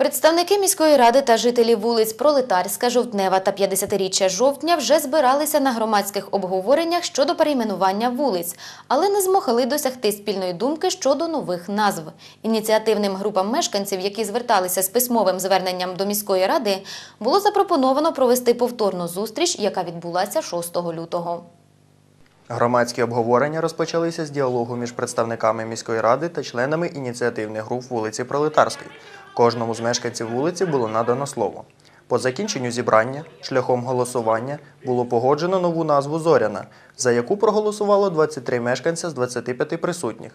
Представники міської ради та жителі вулиць Пролетарська, Жовтнева та 50-річчя жовтня вже збиралися на громадських обговореннях щодо перейменування вулиць, але не змогли досягти спільної думки щодо нових назв. Ініціативним групам мешканців, які зверталися з письмовим зверненням до міської ради, було запропоновано провести повторну зустріч, яка відбулася 6 лютого. Громадські обговорення розпочалися з діалогу між представниками міської ради та членами ініціативних груп вулиці Пролетарської. Кожному з мешканців вулиці було надано слово. По закінченню зібрання шляхом голосування було погоджено нову назву Зоряна, за яку проголосувало 23 мешканця з 25 присутніх.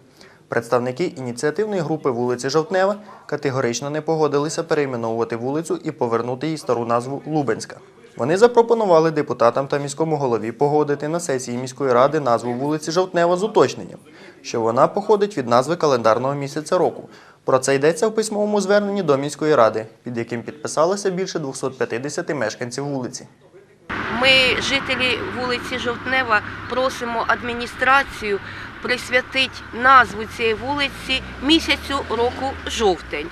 Представники ініціативної групи вулиці Жовтнева категорично не погодилися перейменовувати вулицю і повернути їй стару назву Лубенська. Вони запропонували депутатам та міському голові погодити на сесії міської ради назву вулиці Жовтнева з уточненням, що вона походить від назви календарного місяця року. Про це йдеться в письмовому зверненні до міської ради, під яким підписалося більше 250 мешканців вулиці. Ми, жителі вулиці Жовтнева, просимо адміністрацію присвятити назву цієї вулиці місяцю року жовтень.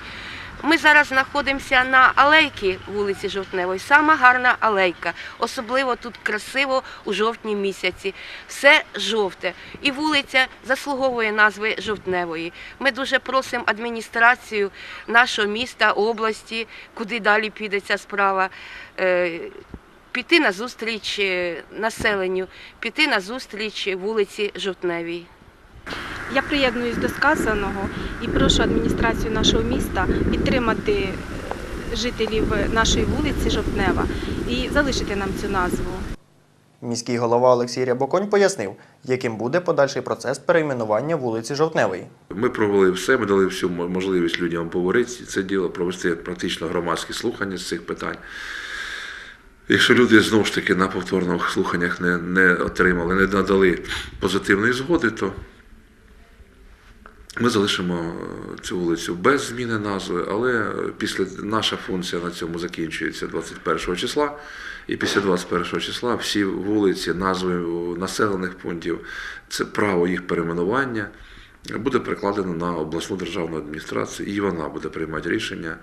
Ми зараз знаходимося на алейці вулиці Жовтневої. Сама гарна алейка. Особливо тут красиво у жовтні місяці. Все жовте. І вулиця заслуговує назви Жовтневої. Ми дуже просимо адміністрацію нашого міста, області, куди далі піде ця справа. е, піти на зустріч е, населенню, піти на зустріч вулиці Жовтневій. Я приєднуюсь до сказаного і прошу адміністрацію нашого міста підтримати е, жителів нашої вулиці Жовтнева і залишити нам цю назву. Міський голова Олексій Рябоконь пояснив, яким буде подальший процес перейменування вулиці Жовтневої. Ми провели все, ми дали всю можливість людям поговорити це діло, провести практично громадські слухання з цих питань. Якщо люди знову ж таки на повторних слуханнях не, не отримали, не надали позитивної згоди, то ми залишимо цю вулицю без зміни назви, але після наша функція на цьому закінчується 21 числа. І після 21 числа всі вулиці, назви населених пунктів, це право їх перейменування буде перекладено на обласну державну адміністрацію, і вона буде приймати рішення,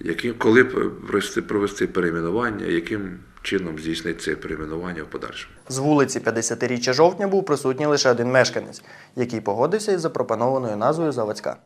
яким, коли провести, провести перейменування, яким чином здійснити це перейменування в подальшому. З вулиці 50-річчя жовтня був присутній лише один мешканець, який погодився із запропонованою назвою Заводська.